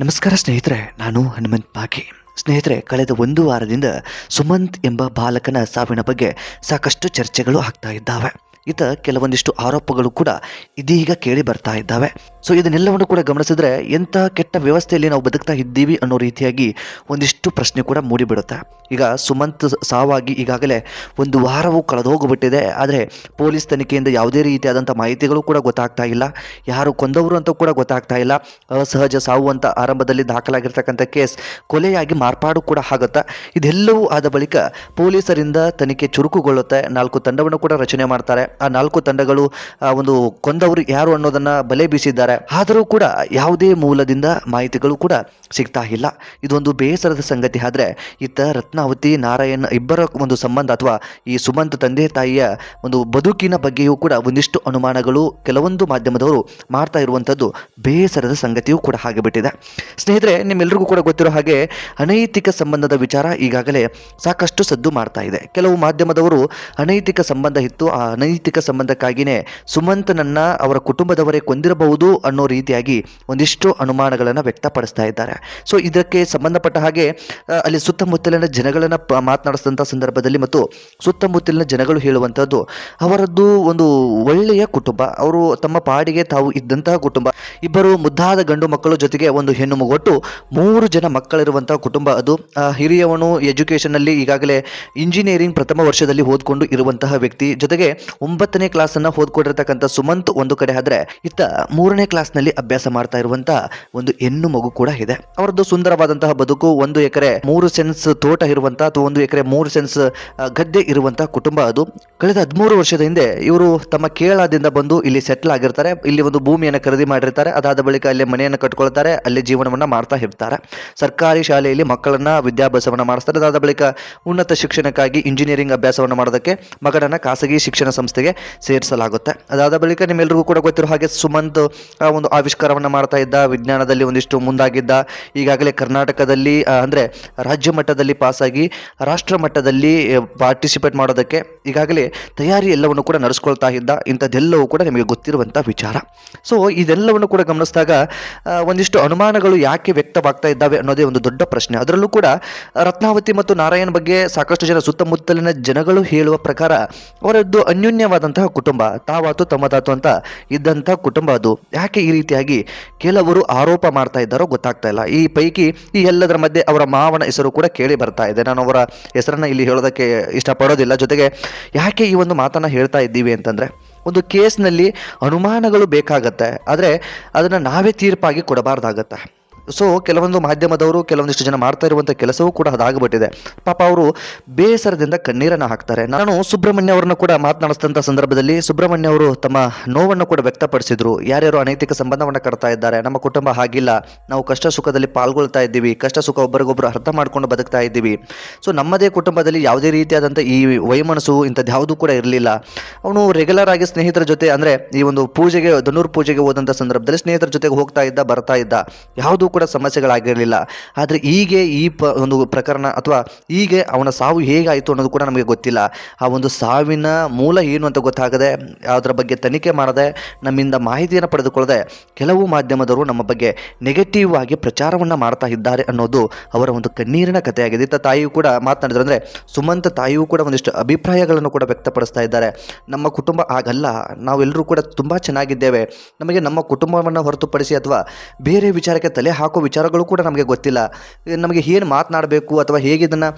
ನಮಸ್ಕಾರ ಸ್ನೇಹಿತರೆ, ನಾನು ಹನುಮಂತ್ ಪಾಖಿ ಸ್ನೇಹಿತರೆ, ಕಳೆದ ಒಂದು ವಾರದಿಂದ ಸುಮಂತ್ ಎಂಬ ಬಾಲಕನ ಸಾವಿನ ಬಗ್ಗೆ ಸಾಕಷ್ಟು ಚರ್ಚೆಗಳು ಆಗ್ತಾ ಇದ್ದಾವೆ. ಈತ ಕೆಲವೊಂದಿಷ್ಟು ಆರೋಪಗಳು ಕೂಡ ಇದೀಗ ಕೇಳಿ ಬರ್ತಾ ಇದ್ದಾವೆ. ಸೊ ಇದನ್ನೆಲ್ಲವನ್ನು ಕೂಡ ಗಮನಿಸಿದ್ರೆ ಎಂಥ ಕೆಟ್ಟ ವ್ಯವಸ್ಥೆಯಲ್ಲಿ ನಾವು ಬದುಕ್ತಾ ಇದ್ದೀವಿ ಅನ್ನೋ ರೀತಿಯಾಗಿ ಒಂದಿಷ್ಟು ಪ್ರಶ್ನೆ ಕೂಡ ಮೂಡಿಬಿಡುತ್ತೆ. ಈಗ ಸುಮಂತ್ ಸಾವಾಗಿ ಈಗಾಗಲೇ ಒಂದು ವಾರವು ಕಳೆದೋಗ್ಬಿಟ್ಟಿದೆ. ಆದರೆ ಪೊಲೀಸ್ ತನಿಖೆಯಿಂದ ಯಾವುದೇ ರೀತಿಯಾದಂಥ ಮಾಹಿತಿಗಳು ಕೂಡ ಗೊತ್ತಾಗ್ತಾ ಇಲ್ಲ. ಯಾರು ಕೊಂದವರು ಅಂತ ಕೂಡ ಗೊತ್ತಾಗ್ತಾ ಇಲ್ಲ. ಅಸಹಜ ಸಾವು ಅಂತ ಆರಂಭದಲ್ಲಿ ದಾಖಲಾಗಿರ್ತಕ್ಕಂಥ ಕೇಸ್ ಕೊಲೆಯಾಗಿ ಮಾರ್ಪಾಡು ಕೂಡ ಆಗುತ್ತೆ. ಇದೆಲ್ಲವೂ ಆದ ಬಳಿಕ ಪೊಲೀಸರಿಂದ ತನಿಖೆ ಚುರುಕುಗೊಳ್ಳುತ್ತೆ. ನಾಲ್ಕು ತಂಡವನ್ನು ಕೂಡ ರಚನೆ ಮಾಡ್ತಾರೆ. ಆ ನಾಲ್ಕು ತಂಡಗಳು, ಆ, ಒಂದು ಕೊಂದವರು ಯಾರು ಅನ್ನೋದನ್ನ ಬಲೆ ಬೀಸಿದ್ದಾರೆ. ಆದರೂ ಕೂಡ ಯಾವುದೇ ಮೂಲದಿಂದ ಮಾಹಿತಿಗಳು ಕೂಡ ಸಿಗ್ತಾ ಇಲ್ಲ. ಇದೊಂದು ಬೇಸರದ ಸಂಗತಿ. ಆದ್ರೆ ಇತ್ತ ರತ್ನಾವತಿ, ನಾರಾಯಣ ಇಬ್ಬರ ಒಂದು ಸಂಬಂಧ ಅಥವಾ ಈ ಸುಮಂತ್ ತಂದೆ ತಾಯಿಯ ಒಂದು ಬದುಕಿನ ಬಗ್ಗೆಯೂ ಕೂಡ ಒಂದಿಷ್ಟು ಅನುಮಾನಗಳು ಕೆಲವೊಂದು ಮಾಧ್ಯಮದವರು ಮಾಡ್ತಾ ಇರುವಂಥದ್ದು ಬೇಸರದ ಸಂಗತಿಯೂ ಕೂಡ ಆಗಿಬಿಟ್ಟಿದೆ ಸ್ನೇಹಿತರೆ ನಿಮ್ಮೆಲ್ಲರಿಗೂ ಕೂಡ ಗೊತ್ತಿರೋ ಹಾಗೆ ಅನೈತಿಕ ಸಂಬಂಧದ ವಿಚಾರ ಈಗಾಗಲೇ ಸಾಕಷ್ಟು ಸದ್ದು ಮಾಡ್ತಾ ಇದೆ. ಕೆಲವು ಮಾಧ್ಯಮದವರು ಅನೈತಿಕ ಸಂಬಂಧ ಇತ್ತು. ಆ ಅನೈತಿಕ ಸಂಬಂಧಕ್ಕಾಗಿಯೇ ಸುಮಂತನನ್ನ ಅವರ ಕುಟುಂಬದವರೇ ಕೊಂದಿರಬಹುದು ಅನ್ನೋ ರೀತಿಯಾಗಿ ಒಂದಿಷ್ಟು ಅನುಮಾನಗಳನ್ನು ವ್ಯಕ್ತಪಡಿಸ್ತಾ ಇದ್ದಾರೆ. ಸೊ ಇದಕ್ಕೆ ಸಂಬಂಧಪಟ್ಟ ಹಾಗೆ ಅಲ್ಲಿ ಸುತ್ತಮುತ್ತಲಿನ ಜನಗಳನ್ನ ಮಾತನಾಡಿಸಿದಂಥ ಸಂದರ್ಭದಲ್ಲಿ ಮತ್ತು ಸುತ್ತಮುತ್ತಲಿನ ಜನಗಳು ಹೇಳುವಂಥದ್ದು ಅವರದ್ದು ಒಂದು ಒಳ್ಳೆಯ ಕುಟುಂಬ, ಅವರು ತಮ್ಮ ಪಾಡಿಗೆ ತಾವು ಇದ್ದಂತಹ ಕುಟುಂಬ, ಇಬ್ಬರು ಮುದ್ದಾದ ಗಂಡು ಮಕ್ಕಳು ಜೊತೆಗೆ ಒಂದು ಹೆಣ್ಣು ಒಟ್ಟು ಮೂರು ಜನ ಮಕ್ಕಳಿರುವಂತಹ ಕುಟುಂಬ ಅದು. ಹಿರಿಯವನು ಎಜುಕೇಷನ್ ಅಲ್ಲಿ ಈಗಾಗಲೇ ಇಂಜಿನಿಯರಿಂಗ್ ಪ್ರಥಮ ವರ್ಷದಲ್ಲಿ ಓದ್ಕೊಂಡು ಇರುವಂತಹ ವ್ಯಕ್ತಿ, ಜೊತೆಗೆ ಒಂಬತ್ತನೇ ಕ್ಲಾಸ್ ಅನ್ನ ಓದ್ಕೊಂಡಿರ್ತಕ್ಕಂಥ ಸುಮಂತ್ ಒಂದು ಕಡೆ ಆದ್ರೆ ಇತ್ತ ಮೂರನೇ ಕ್ಲಾಸ್ನಲ್ಲಿ ಅಭ್ಯಾಸ ಮಾಡ್ತಾ ಇರುವಂತ ಒಂದು ಹೆಣ್ಣು ಮಗು ಕೂಡ ಇದೆ. ಅವರದ್ದು ಸುಂದರವಾದಂತಹ ಬದುಕು, ಒಂದು ಎಕರೆ ಮೂರು ಸೆನ್ಸ್ ತೋಟ ಇರುವಂತಹ ಅಥವಾ ಒಂದು ಎಕರೆ ಮೂರು ಸೆನ್ಸ್ ಗದ್ದೆ ಇರುವಂತಹ ಕುಟುಂಬ ಅದು. ಕಳೆದ ಹದಿಮೂರು ವರ್ಷದ ಹಿಂದೆ ಇವರು ತಮ್ಮ ಕೇರಳದಿಂದ ಬಂದು ಇಲ್ಲಿ ಸೆಟ್ಲ್ ಆಗಿರ್ತಾರೆ. ಇಲ್ಲಿ ಒಂದು ಭೂಮಿಯನ್ನು ಖರೀದಿ ಮಾಡಿರ್ತಾರೆ. ಅದಾದ ಬಳಿಕ ಅಲ್ಲಿ ಮನೆಯನ್ನು ಕಟ್ಕೊಳ್ತಾರೆ. ಅಲ್ಲಿ ಜೀವನವನ್ನ ಮಾಡ್ತಾ ಇರ್ತಾರೆ. ಸರ್ಕಾರಿ ಶಾಲೆಯಲ್ಲಿ ಮಕ್ಕಳನ್ನ ವಿದ್ಯಾಭ್ಯಾಸವನ್ನ ಮಾಡಿಸ್ತಾರೆ. ಅದಾದ ಬಳಿಕ ಉನ್ನತ ಶಿಕ್ಷಣಕ್ಕಾಗಿ ಇಂಜಿನಿಯರಿಂಗ್ ಅಭ್ಯಾಸವನ್ನು ಮಾಡೋದಕ್ಕೆ ಮಗನನ್ನ ಖಾಸಗಿ ಶಿಕ್ಷಣ ಸಂಸ್ಥೆಗೆ ಸೇರಿಸಲಾಗುತ್ತೆ. ಅದಾದ ಬಳಿಕ ನಿಮ್ಮೆಲ್ಲರಿಗೂ ಕೂಡ ಗೊತ್ತಿರೋ ಹಾಗೆ ಸುಮಂತ್ ಒಂದು ಆವಿಷ್ಕಾರವನ್ನ ಮಾಡ್ತಾ ಇದ್ದ, ವಿಜ್ಞಾನದಲ್ಲಿ ಒಂದಿಷ್ಟು ಮುಂದಾಗಿದ್ದ, ಈಗಾಗಲೇ ಕರ್ನಾಟಕದಲ್ಲಿ ಅಂದರೆ ರಾಜ್ಯ ಮಟ್ಟದಲ್ಲಿ ಪಾಸಾಗಿ ರಾಷ್ಟ್ರ ಮಟ್ಟದಲ್ಲಿ ಪಾರ್ಟಿಸಿಪೇಟ್ ಮಾಡೋದಕ್ಕೆ ಈಗಾಗಲೇ ತಯಾರಿ ಎಲ್ಲವನ್ನು ಕೂಡ ನಡೆಸ್ಕೊಳ್ತಾ ಇದ್ದ, ಇಂಥದ್ದೆಲ್ಲವೂ ಕೂಡ ನಿಮಗೆ ಗೊತ್ತಿರುವಂಥ ವಿಚಾರ. ಸೊ ಇದೆಲ್ಲವನ್ನು ಕೂಡ ಗಮನಿಸಿದಾಗ ಒಂದಿಷ್ಟು ಅನುಮಾನಗಳು ಯಾಕೆ ವ್ಯಕ್ತವಾಗ್ತಾ ಇದ್ದಾವೆ ಅನ್ನೋದೇ ಒಂದು ದೊಡ್ಡ ಪ್ರಶ್ನೆ. ಅದರಲ್ಲೂ ಕೂಡ ರತ್ನಾವತಿ ಮತ್ತು ನಾರಾಯಣ್ ಬಗ್ಗೆ ಸಾಕಷ್ಟು ಜನ ಸುತ್ತಮುತ್ತಲಿನ ಜನಗಳು ಹೇಳುವ ಪ್ರಕಾರ ಅವರದ್ದು ಅನ್ಯೋನ್ಯವಾದಂತಹ ಕುಟುಂಬ, ತಾವಾತು ತಮ್ಮದಾತು ಅಂತ ಇದ್ದಂತಹ ಕುಟುಂಬ ಅದು. ಯಾಕೆ ಈ ರೀತಿಯಾಗಿ ಕೆಲವರು ಆರೋಪ ಮಾಡ್ತಾ ಇದ್ದಾರೋ ಗೊತ್ತಾಗ್ತಾ ಇಲ್ಲ. ಈ ಪೈಕಿ ಈ ಎಲ್ಲದರ ಮಧ್ಯೆ ಅವರ ಮಾವನ ಹೆಸರು ಕೂಡ ಕೇಳಿ ಬರ್ತಾ ಇದೆ. ನಾನು ಅವರ ಹೆಸರನ್ನ ಇಲ್ಲಿ ಹೇಳೋದಕ್ಕೆ ಇಷ್ಟಪಡೋದಿಲ್ಲ. ಜೊತೆಗೆ ಯಾಕೆ ಈ ಒಂದು ಮಾತನ್ನ ಹೇಳ್ತಾ ಇದ್ದೀವಿ ಅಂತಂದ್ರೆ, ಒಂದು ಕೇಸ್ನಲ್ಲಿ ಅನುಮಾನಗಳು ಬೇಕಾಗತ್ತೆ. ಆದರೆ ಅದನ್ನು ನಾವೇ ತೀರ್ಪಾಗಿ ಕೊಡಬಾರ್ದಾಗತ್ತೆ. ಸೊ ಕೆಲವೊಂದು ಮಾಧ್ಯಮದವರು, ಕೆಲವೊಂದಿಷ್ಟು ಜನ ಮಾಡ್ತಾ ಇರುವಂಥ ಕೆಲಸವೂ ಕೂಡ ಅದಾಗ್ಬಿಟ್ಟಿದೆ. ಪಾಪ ಅವರು ಬೇಸರದಿಂದ ಕಣ್ಣೀರನ್ನು ಹಾಕ್ತಾರೆ. ನಾನು ಸುಬ್ರಹ್ಮಣ್ಯ ಅವರನ್ನು ಕೂಡ ಮಾತನಾಡಿಸಿದಂಥ ಸಂದರ್ಭದಲ್ಲಿ ಸುಬ್ರಹ್ಮಣ್ಯ ಅವರು ತಮ್ಮ ನೋವನ್ನು ಕೂಡ ವ್ಯಕ್ತಪಡಿಸಿದ್ರು. ಯಾರ್ಯಾರು ಅನೈತಿಕ ಸಂಬಂಧವನ್ನು ಕಟ್ತಾ ಇದ್ದಾರೆ, ನಮ್ಮ ಕುಟುಂಬ ಹಾಗಿಲ್ಲ, ನಾವು ಕಷ್ಟ ಸುಖದಲ್ಲಿ ಪಾಲ್ಗೊಳ್ತಾ ಇದ್ದೀವಿ, ಕಷ್ಟ ಸುಖ ಒಬ್ಬರಿಗೊಬ್ಬರು ಅರ್ಥ ಮಾಡ್ಕೊಂಡು ಬದುಕ್ತಾ ಇದ್ದೀವಿ. ಸೊ ನಮ್ಮದೇ ಕುಟುಂಬದಲ್ಲಿ ಯಾವುದೇ ರೀತಿಯಾದಂಥ ಈ ವೈಮನಸ್ಸು ಇಂಥದ್ದು ಯಾವುದೂ ಕೂಡ ಇರಲಿಲ್ಲ. ಅವನು ರೆಗ್ಯುಲರ್ ಆಗಿ ಸ್ನೇಹಿತರ ಜೊತೆ ಅಂದರೆ ಈ ಒಂದು ಪೂಜೆಗೆ, ಧನುರ್ ಪೂಜೆಗೆ ಹೋದಂಥ ಸಂದರ್ಭದಲ್ಲಿ ಸ್ನೇಹಿತರ ಜೊತೆಗೆ ಹೋಗ್ತಾ ಇದ್ದ, ಬರ್ತಾ ಇದ್ದ. ಯಾವುದೂ ಕೂಡ ಸಮಸ್ಯೆಗಳಾಗಿರಲಿಲ್ಲ. ಆದರೆ ಹೀಗೆ ಈ ಪ ಒಂದು ಪ್ರಕರಣ ಅಥವಾ ಹೀಗೆ ಅವನ ಸಾವು ಹೇಗಾಯಿತು ಅನ್ನೋದು ಕೂಡ ನಮಗೆ ಗೊತ್ತಿಲ್ಲ. ಆ ಒಂದು ಸಾವಿನ ಮೂಲ ಏನು ಅಂತ ಗೊತ್ತಾಗದೆ, ಅದರ ಬಗ್ಗೆ ತನಿಖೆ ಮಾಡದೆ, ನಮ್ಮಿಂದ ಮಾಹಿತಿಯನ್ನು ಪಡೆದುಕೊಳ್ಳದೆ ಕೆಲವು ಮಾಧ್ಯಮದವರು ನಮ್ಮ ಬಗ್ಗೆ ನೆಗೆಟಿವ್ ಆಗಿ ಪ್ರಚಾರವನ್ನು ಮಾಡ್ತಾ ಇದ್ದಾರೆ ಅನ್ನೋದು ಅವರ ಒಂದು ಕಣ್ಣೀರಿನ ಕಥೆಯಾಗಿದೆ. ಇತ್ತ ತಾಯಿಯು ಕೂಡ ಮಾತನಾಡಿದ್ರು ಅಂದರೆ, ಸುಮಂತ ತಾಯಿಯೂ ಕೂಡ ಒಂದಿಷ್ಟು ಅಭಿಪ್ರಾಯಗಳನ್ನು ಕೂಡ ವ್ಯಕ್ತಪಡಿಸ್ತಾ ಇದ್ದಾರೆ. ನಮ್ಮ ಕುಟುಂಬ ಆಗಲ್ಲ ನಾವೆಲ್ಲರೂ ಕೂಡ ತುಂಬ ಚೆನ್ನಾಗಿದ್ದೇವೆ. ನಮಗೆ ನಮ್ಮ ಕುಟುಂಬವನ್ನು ಹೊರತುಪಡಿಸಿ ಅಥವಾ ಬೇರೆ ವಿಚಾರಕ್ಕೆ ತಲೆ ಹಾಕೋ ವಿಚಾರಗಳು ಕೂಡ ನಮಗೆ ಗೊತ್ತಿಲ್ಲ. ನಮಗೆ ಏನು ಮಾತನಾಡಬೇಕು ಅಥವಾ ಹೇಗೆ ಇದನ್ನು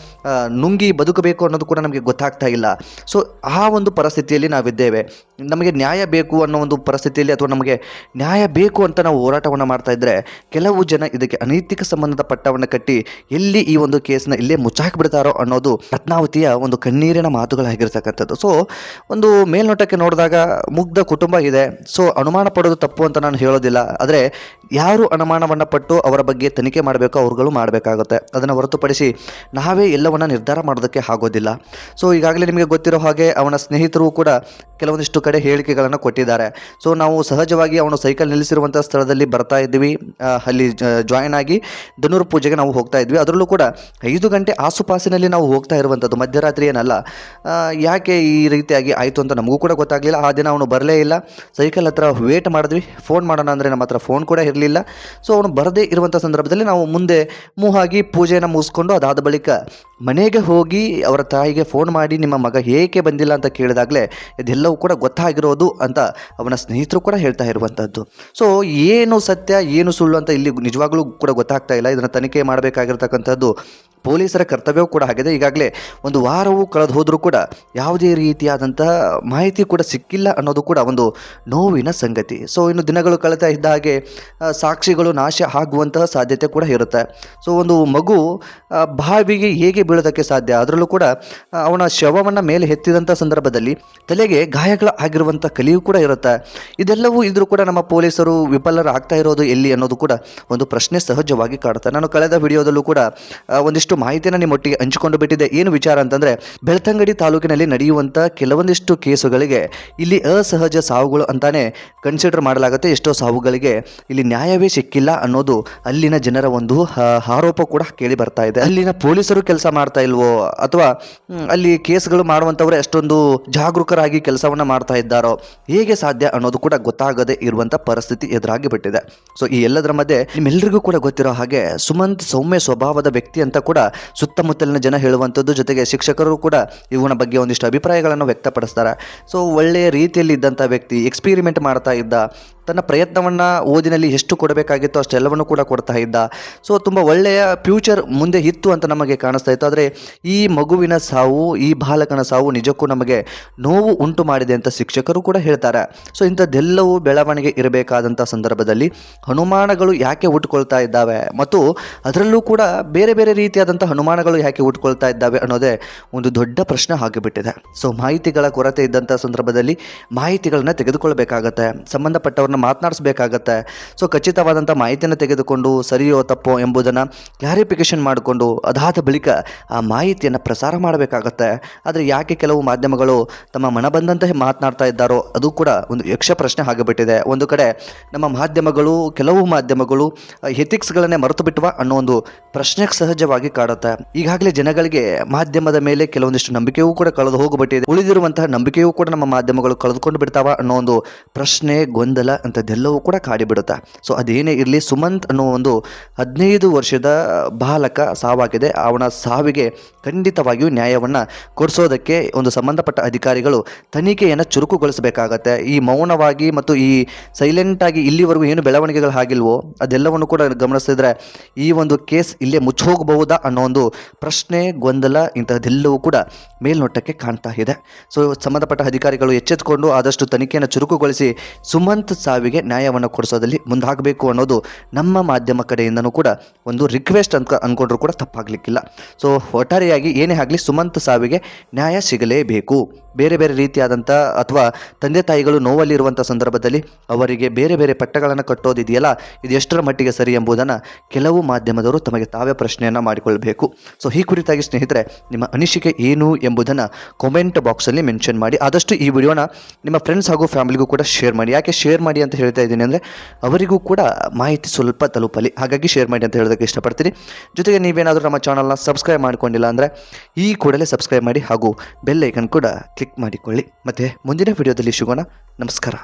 ನುಂಗಿ ಬದುಕಬೇಕು ಅನ್ನೋದು ಕೂಡ ನಮಗೆ ಗೊತ್ತಾಗ್ತಾ ಇಲ್ಲ. ಸೊ ಆ ಒಂದು ಪರಿಸ್ಥಿತಿಯಲ್ಲಿ ನಾವಿದ್ದೇವೆ. ನಮಗೆ ನ್ಯಾಯ ಬೇಕು ಅನ್ನೋ ಒಂದು ಪರಿಸ್ಥಿತಿಯಲ್ಲಿ ಅಥವಾ ನಮಗೆ ನ್ಯಾಯ ಬೇಕು ಅಂತ ನಾವು ಹೋರಾಟವನ್ನು ಮಾಡ್ತಾ ಇದ್ದರೆ ಕೆಲವು ಜನ ಇದಕ್ಕೆ ಅನೈತಿಕ ಸಂಬಂಧದ ಪಟ್ಟವನ್ನು ಕಟ್ಟಿ ಎಲ್ಲಿ ಈ ಒಂದು ಕೇಸನ್ನ ಇಲ್ಲೇ ಮುಚ್ಚಾಕಿಬಿಡ್ತಾರೋ ಅನ್ನೋದು ರತ್ನಾವತಿಯ ಒಂದು ಕಣ್ಣೀರಿನ ಮಾತುಗಳಾಗಿರ್ತಕ್ಕಂಥದ್ದು. ಸೊ ಒಂದು ಮೇಲ್ನೋಟಕ್ಕೆ ನೋಡಿದಾಗ ಮುಗ್ಧ ಕುಟುಂಬ ಇದೆ. ಸೊ ಅನುಮಾನ ಪಡೋದು ತಪ್ಪು ಅಂತ ನಾನು ಹೇಳೋದಿಲ್ಲ. ಆದರೆ ಯಾರು ಅನುಮಾನವನ್ನು ಪಟ್ಟು ಅವರ ಬಗ್ಗೆ ತನಿಖೆ ಮಾಡಬೇಕು ಅವ್ರುಗಳು ಮಾಡಬೇಕಾಗುತ್ತೆ. ಅದನ್ನು ಹೊರತುಪಡಿಸಿ ನಾವೇ ಎಲ್ಲವನ್ನ ನಿರ್ಧಾರ ಮಾಡೋದಕ್ಕೆ ಆಗೋದಿಲ್ಲ. ಸೊ ಈಗಾಗಲೇ ನಿಮಗೆ ಗೊತ್ತಿರೋ ಹಾಗೆ ಅವನ ಸ್ನೇಹಿತರು ಕೂಡ ಕೆಲವೊಂದಿಷ್ಟು ಕಡೆ ಹೇಳಿಕೆಗಳನ್ನು ಕೊಟ್ಟಿದ್ದಾರೆ. ಸೊ ನಾವು ಸಹಜವಾಗಿ ಅವನು ಸೈಕಲ್ ನಿಲ್ಲಿಸಿರುವಂಥ ಸ್ಥಳದಲ್ಲಿ ಬರ್ತಾ ಇದ್ವಿ ಅಲ್ಲಿ ಜಾಯಿನ್ ಆಗಿ ಧನುರ್ ಪೂಜೆಗೆ ನಾವು ಹೋಗ್ತಾ ಇದ್ವಿ. ಅದರಲ್ಲೂ ಕೂಡ ಐದು ಗಂಟೆ ಆಸುಪಾಸಿನಲ್ಲಿ ನಾವು ಹೋಗ್ತಾ ಇರುವಂಥದ್ದು ಮಧ್ಯರಾತ್ರಿ ಏನಲ್ಲ. ಯಾಕೆ ಈ ರೀತಿಯಾಗಿ ಆಯಿತು ಅಂತ ನಮಗೂ ಕೂಡ ಗೊತ್ತಾಗಲಿಲ್ಲ. ಆ ದಿನ ಅವನು ಬರಲೇ ಇಲ್ಲ. ಸೈಕಲ್ ಹತ್ರ ವೇಟ್ ಮಾಡಿದ್ವಿ. ಫೋನ್ ಮಾಡೋಣ ಅಂದರೆ ನಮ್ಮ ಹತ್ರ ಫೋನ್ ಕೂಡ ಇರಲಿಲ್ಲ. ಸೊ ಅವನು ಬರದೇ ಇರುವಂಥ ಸಂದರ್ಭದಲ್ಲಿ ನಾವು ಮುಂದೆ ಮೂಹಾಗಿ ಪೂಜೆಯನ್ನು ಮುಗಿಸ್ಕೊಂಡು ಅದಾದ ಬಳಿಕ ಮನೆಗೆ ಹೋಗಿ ಅವರ ತಾಯಿಗೆ ಫೋನ್ ಮಾಡಿ ನಿಮ್ಮ ಮಗ ಏಕೆ ಬಂದಿಲ್ಲ ಅಂತ ಕೇಳಿದಾಗಲೇ ಇದೆಲ್ಲವೂ ಕೂಡ ಗೊತ್ತಾಗಿರೋದು ಅಂತ ಅವನ ಸ್ನೇಹಿತರು ಕೂಡ ಹೇಳ್ತಾ ಇರುವಂಥದ್ದು ಸೊ ಏನು ಸತ್ಯ, ಏನು ಸುಳ್ಳು ಅಂತ ಇಲ್ಲಿ ನಿಜವಾಗ್ಲೂ ಕೂಡ ಗೊತ್ತಾಗ್ತಾ ಇಲ್ಲ. ಇದನ್ನು ತನಿಖೆ ಮಾಡಬೇಕಾಗಿರ್ತಕ್ಕಂಥದ್ದು ಪೊಲೀಸರ ಕರ್ತವ್ಯವೂ ಕೂಡ ಆಗಿದೆ ಈಗಾಗಲೇ ಒಂದು ವಾರವೂ ಕಳೆದು ಹೋದರೂ ಕೂಡ ಯಾವುದೇ ರೀತಿಯಾದಂತಹ ಮಾಹಿತಿ ಕೂಡ ಸಿಕ್ಕಿಲ್ಲ ಅನ್ನೋದು ಕೂಡ ಒಂದು ನೋವಿನ ಸಂಗತಿ. ಸೊ ಇನ್ನು ದಿನಗಳು ಕಳೀತಾ ಇದ್ದ ಹಾಗೆ ಸಾಕ್ಷಿಗಳು ನಾಶ ಆಗುವಂತಹ ಸಾಧ್ಯತೆ ಕೂಡ ಇರುತ್ತೆ. ಸೊ ಒಂದು ಮಗು ಬಾವಿಗೆ ಹೇಗೆ ಬೀಳೋದಕ್ಕೆ ಸಾಧ್ಯ? ಅದರಲ್ಲೂ ಕೂಡ ಅವನ ಶವವನ್ನು ಮೇಲೆ ಎತ್ತಿದಂಥ ಸಂದರ್ಭದಲ್ಲಿ ತಲೆಗೆ ಗಾಯಗಳ ಆಗಿರುವಂಥ ಕಲಿಯೂ ಕೂಡ ಇರುತ್ತೆ. ಇದೆಲ್ಲವೂ ಇದ್ರೂ ಕೂಡ ನಮ್ಮ ಪೊಲೀಸರು ವಿಫಲರಾಗ್ತಾ ಇರೋದು ಎಲ್ಲಿ ಅನ್ನೋದು ಕೂಡ ಒಂದು ಪ್ರಶ್ನೆ ಸಹಜವಾಗಿ ಕಾಡುತ್ತೆ ನಾನು ಕಳೆದ ವಿಡಿಯೋದಲ್ಲೂ ಕೂಡ ಆ, ಒಂದಿಷ್ಟು ಮಾಹಿತಿಯನ್ನು ನಿಮ್ಮೊಟ್ಟಿಗೆ ಹಂಚಿಕೊಂಡು ಬಿಟ್ಟಿದೆ. ಏನು ವಿಚಾರ ಅಂತಂದರೆ, ಬೆಳ್ತಂಗಡಿ ತಾಲೂಕಿನಲ್ಲಿ ನಡೆಯುವಂಥ ಕೆಲವೊಂದಿಷ್ಟು ಕೇಸುಗಳಿಗೆ ಇಲ್ಲಿ ಅಸಹಜ ಸಾವುಗಳು ಅಂತಾನೆ ಕನ್ಸಿಡರ್ ಮಾಡಲಾಗುತ್ತೆ. ಎಷ್ಟೋ ಸಾವುಗಳಿಗೆ ಇಲ್ಲಿ ನ್ಯಾಯವೇ ಸಿಕ್ಕಿಲ್ಲ ಅನ್ನೋದು ಅಲ್ಲಿನ ಜನರ ಒಂದು ಆರೋಪ ಕೂಡ ಕೇಳಿ ಬರ್ತಾ ಇದೆ. ಅಲ್ಲಿನ ಪೊಲೀಸರು ಕೆಲಸ ಮಾಡ್ತಾ ಇಲ್ವೋ? ಅಥವಾ ಅಲ್ಲಿ ಕೇಸ್ಗಳು ಮಾಡುವಂಥವ್ರು ಎಷ್ಟೊಂದು ಜಾಗರೂಕರಾಗಿ ಕೆಲಸವನ್ನು ಮಾಡ್ತಾ ಇದ್ದಾರೋ? ಹೇಗೆ ಸಾಧ್ಯ ಅನ್ನೋದು ಕೂಡ ಗೊತ್ತಾಗದೆ ಇರುವಂಥ ಪರಿಸ್ಥಿತಿ ಎದುರಾಗಿ ಬಿಟ್ಟಿದೆ. ಸೊ ಈ ಎಲ್ಲದರ ಮಧ್ಯೆ ನಿಮ್ಮೆಲ್ಲರಿಗೂ ಕೂಡ ಗೊತ್ತಿರೋ ಹಾಗೆ ಸುಮಂತ್ ಸೌಮ್ಯ ಸ್ವಭಾವದ ವ್ಯಕ್ತಿ ಅಂತ ಕೂಡ ಸುತ್ತಮುತ್ತಲಿನ ಜನ ಹೇಳುವಂಥದ್ದು ಜೊತೆಗೆ ಶಿಕ್ಷಕರು ಕೂಡ ಇವನ ಬಗ್ಗೆ ಒಂದಿಷ್ಟು ಅಭಿಪ್ರಾಯಗಳನ್ನು ವ್ಯಕ್ತಪಡಿಸ್ತಾರೆ. ಸೊ ಒಳ್ಳೆಯ ರೀತಿಯಲ್ಲಿ ಇದ್ದಂಥ ವ್ಯಕ್ತಿ ಎಕ್ಸ್ಪೀರಿಮೆಂಟ್ ಮಾಡ್ತಾ ಇದ್ದ ತನ್ನ ಪ್ರಯತ್ನವನ್ನು ಓದಿನಲ್ಲಿ ಎಷ್ಟು ಕೊಡಬೇಕಾಗಿತ್ತು ಅಷ್ಟೆಲ್ಲವನ್ನು ಕೂಡ ಕೊಡ್ತಾ ಇದ್ದ. ಸೊ ತುಂಬ ಒಳ್ಳೆಯ ಫ್ಯೂಚರ್ ಮುಂದೆ ಇತ್ತು ಅಂತ ನಮಗೆ ಕಾಣಿಸ್ತಾ ಇತ್ತು. ಆದರೆ ಈ ಮಗುವಿನ ಸಾವು, ಈ ಬಾಲಕನ ಸಾವು ನಿಜಕ್ಕೂ ನಮಗೆ ನೋವು ಉಂಟು ಮಾಡಿದೆ ಅಂತ ಶಿಕ್ಷಕರು ಕೂಡ ಹೇಳ್ತಾರೆ. ಸೊ ಇಂಥದ್ದೆಲ್ಲವೂ ಬೆಳವಣಿಗೆ ಇರಬೇಕಾದಂಥ ಸಂದರ್ಭದಲ್ಲಿ ಹನುಮಾನಗಳು ಯಾಕೆ ಹುಟ್ಕೊಳ್ತಾ ಇದ್ದಾವೆ ಮತ್ತು ಅದರಲ್ಲೂ ಕೂಡ ಬೇರೆ ಬೇರೆ ರೀತಿಯಾದಂಥ ಹನುಮಾನಗಳು ಯಾಕೆ ಹುಟ್ಕೊಳ್ತಾ ಇದ್ದಾವೆ ಅನ್ನೋದೇ ಒಂದು ದೊಡ್ಡ ಪ್ರಶ್ನೆ ಆಗಿಬಿಟ್ಟಿದೆ. ಸೊ ಮಾಹಿತಿಗಳ ಕೊರತೆ ಇದ್ದಂಥ ಸಂದರ್ಭದಲ್ಲಿ ಮಾಹಿತಿಗಳನ್ನ ತೆಗೆದುಕೊಳ್ಬೇಕಾಗತ್ತೆ. ಸಂಬಂಧಪಟ್ಟವ್ರನ್ನ ಮಾತನಾಡಿಸ್ಬೇಕಾಗತ್ತೆ. ಸೊ ಖಚಿತವಾದಂಥ ಮಾಹಿತಿಯನ್ನು ತೆಗೆದುಕೊಂಡು ಸರಿಯೋ ತಪ್ಪೋ ಎಂಬುದನ್ನು ಕ್ಲಾರಿಫಿಕೇಶನ್ ಮಾಡಿಕೊಂಡು ಅದಾದ ಬಳಿಕ ಆ ಮಾಹಿತಿಯನ್ನು ಪ್ರಸಾರ ಮಾಡಬೇಕಾಗತ್ತೆ. ಆದರೆ ಯಾಕೆ ಕೆಲವು ಮಾಧ್ಯಮಗಳು ತಮ್ಮ ಮನ ಬಂದಂತೆ ಮಾತನಾಡ್ತಾ ಇದ್ದಾರೋ ಅದು ಕೂಡ ಒಂದು ಯಕ್ಷ ಪ್ರಶ್ನೆ ಆಗಿಬಿಟ್ಟಿದೆ. ಒಂದು ಕಡೆ ನಮ್ಮ ಮಾಧ್ಯಮಗಳು, ಕೆಲವು ಮಾಧ್ಯಮಗಳು ಎಥಿಕ್ಸ್ಗಳನ್ನೇ ಮರೆತು ಬಿಟ್ಟುವ ಅನ್ನೋ ಒಂದು ಪ್ರಶ್ನೆಗೆ ಸಹಜವಾಗಿ ಕಾಡುತ್ತೆ. ಈಗಾಗಲೇ ಜನಗಳಿಗೆ ಮಾಧ್ಯಮದ ಮೇಲೆ ಕೆಲವೊಂದಿಷ್ಟು ನಂಬಿಕೆಯೂ ಕೂಡ ಕಳೆದು ಹೋಗಿಬಿಟ್ಟಿದೆ. ಉಳಿದಿರುವಂತಹ ನಂಬಿಕೆಯೂ ಕೂಡ ನಮ್ಮ ಮಾಧ್ಯಮಗಳು ಕಳೆದುಕೊಂಡು ಬಿಡ್ತಾವ ಅನ್ನೋ ಒಂದು ಪ್ರಶ್ನೆ ಗೊಂದಲ ಅಂಥದ್ದೆಲ್ಲವೂ ಕೂಡ ಕಾಡಿಬಿಡುತ್ತೆ ಸೊ ಅದೇನೇ ಇರಲಿ, ಸುಮಂತ್ ಅನ್ನೋ ಒಂದು ಹದಿನೈದು ವರ್ಷದ ಬಾಲಕ ಸಾವಾಗಿದೆ. ಅವನ ಸಾವಿಗೆ ಖಂಡಿತವಾಗಿಯೂ ನ್ಯಾಯವನ್ನು ಕೊಡಿಸೋದಕ್ಕೆ ಒಂದು ಸಂಬಂಧಪಟ್ಟ ಅಧಿಕಾರಿಗಳು ತನಿಖೆಯನ್ನು ಚುರುಕುಗೊಳಿಸಬೇಕಾಗತ್ತೆ. ಈ ಮೌನವಾಗಿ ಮತ್ತು ಈ ಸೈಲೆಂಟಾಗಿ ಇಲ್ಲಿವರೆಗೂ ಏನು ಬೆಳವಣಿಗೆಗಳು ಆಗಿಲ್ವೋ, ಅದೆಲ್ಲವನ್ನು ಕೂಡ ಗಮನಿಸಿದ್ರೆ ಈ ಒಂದು ಕೇಸ್ ಇಲ್ಲೇ ಮುಚ್ಚೋಗಬಹುದಾ ಅನ್ನೋ ಒಂದು ಪ್ರಶ್ನೆ, ಗೊಂದಲ ಇಂಥದ್ದೆಲ್ಲವೂ ಕೂಡ ಮೇಲ್ನೋಟಕ್ಕೆ ಕಾಣ್ತಾ ಇದೆ. ಸೊ ಸಂಬಂಧಪಟ್ಟ ಅಧಿಕಾರಿಗಳು ಎಚ್ಚೆತ್ತುಕೊಂಡು ಆದಷ್ಟು ತನಿಖೆಯನ್ನು ಚುರುಕುಗೊಳಿಸಿ ಸುಮಂತ್ ಸಾವಿಗೆ ನ್ಯಾಯವನ್ನು ಕೊಡಿಸೋದಲ್ಲಿ ಮುಂದಾಗಬೇಕು ಅನ್ನೋದು ನಮ್ಮ ಮಾಧ್ಯಮ ಕಡೆಯಿಂದನೂ ಕೂಡ ಒಂದು ರಿಕ್ವೆಸ್ಟ್ ಅಂತ ಅಂದ್ಕೊಂಡ್ರು ಕೂಡ ತಪ್ಪಾಗಲಿಕ್ಕಿಲ್ಲ. ಸೊ ಒಟ್ಟಾರೆಯಾಗಿ ಏನೇ ಆಗಲಿ ಸುಮಂತ್ ಸಾವಿಗೆ ನ್ಯಾಯ ಸಿಗಲೇಬೇಕು. ಬೇರೆ ಬೇರೆ ರೀತಿಯಾದಂಥ ಅಥವಾ ತಂದೆ ತಾಯಿಗಳು ನೋವಲ್ಲಿರುವಂಥ ಸಂದರ್ಭದಲ್ಲಿ ಅವರಿಗೆ ಬೇರೆ ಬೇರೆ ಪಟ್ಟಗಳನ್ನು ಕಟ್ಟೋದಿದೆಯಲ್ಲ, ಇದು ಎಷ್ಟರ ಮಟ್ಟಿಗೆ ಸರಿ ಎಂಬುದನ್ನು ಕೆಲವು ಮಾಧ್ಯಮದವರು ತಮಗೆ ತಾವೇ ಪ್ರಶ್ನೆಯನ್ನು ಮಾಡಿಕೊಳ್ಳಬೇಕು ಸೊ ಈ ಕುರಿತಾಗಿ ಸ್ನೇಹಿತರೆ, ನಿಮ್ಮ ಅನಿಸಿಕೆ ಏನು ಎಂಬುದನ್ನು ಕಾಮೆಂಟ್ ಬಾಕ್ಸಲ್ಲಿ ಮೆನ್ಷನ್ ಮಾಡಿ. ಆದಷ್ಟು ಈ ವಿಡಿಯೋನ ನಿಮ್ಮ ಫ್ರೆಂಡ್ಸ್ ಹಾಗೂ ಫ್ಯಾಮಿಲಿಗೂ ಕೂಡ ಶೇರ್ ಮಾಡಿ. ಯಾಕೆ ಶೇರ್ ಮಾಡಿ ಅಂತ ಹೇಳ್ತಾ ಇದ್ದೀನಿ ಅಂದರೆ, ಅವರಿಗೂ ಕೂಡ ಮಾಹಿತಿ ಸ್ವಲ್ಪ ತಲುಪಲಿ. ಹಾಗಾಗಿ ಶೇರ್ ಮಾಡಿ ಅಂತ ಹೇಳೋದಕ್ಕೆ ಇಷ್ಟಪಡ್ತೀನಿ. ಜೊತೆಗೆ ನೀವೇನಾದರೂ ನಮ್ಮ ಚಾನಲ್ನ ಸಬ್ಸ್ಕ್ರೈಬ್ ಮಾಡ್ಕೊಂಡಿಲ್ಲ ಅಂದರೆ, ಈ ಕೂಡಲೇ ಸಬ್ಸ್ಕ್ರೈಬ್ ಮಾಡಿ ಹಾಗೂ ಬೆಲ್ ಐಕನ್ ಕೂಡ ಕ್ಲಿಕ್ ಮಾಡಿಕೊಳ್ಳಿ. ಮತ್ತು ಮುಂದಿನ ವಿಡಿಯೋದಲ್ಲಿ ಸಿಗೋಣ. ನಮಸ್ಕಾರ.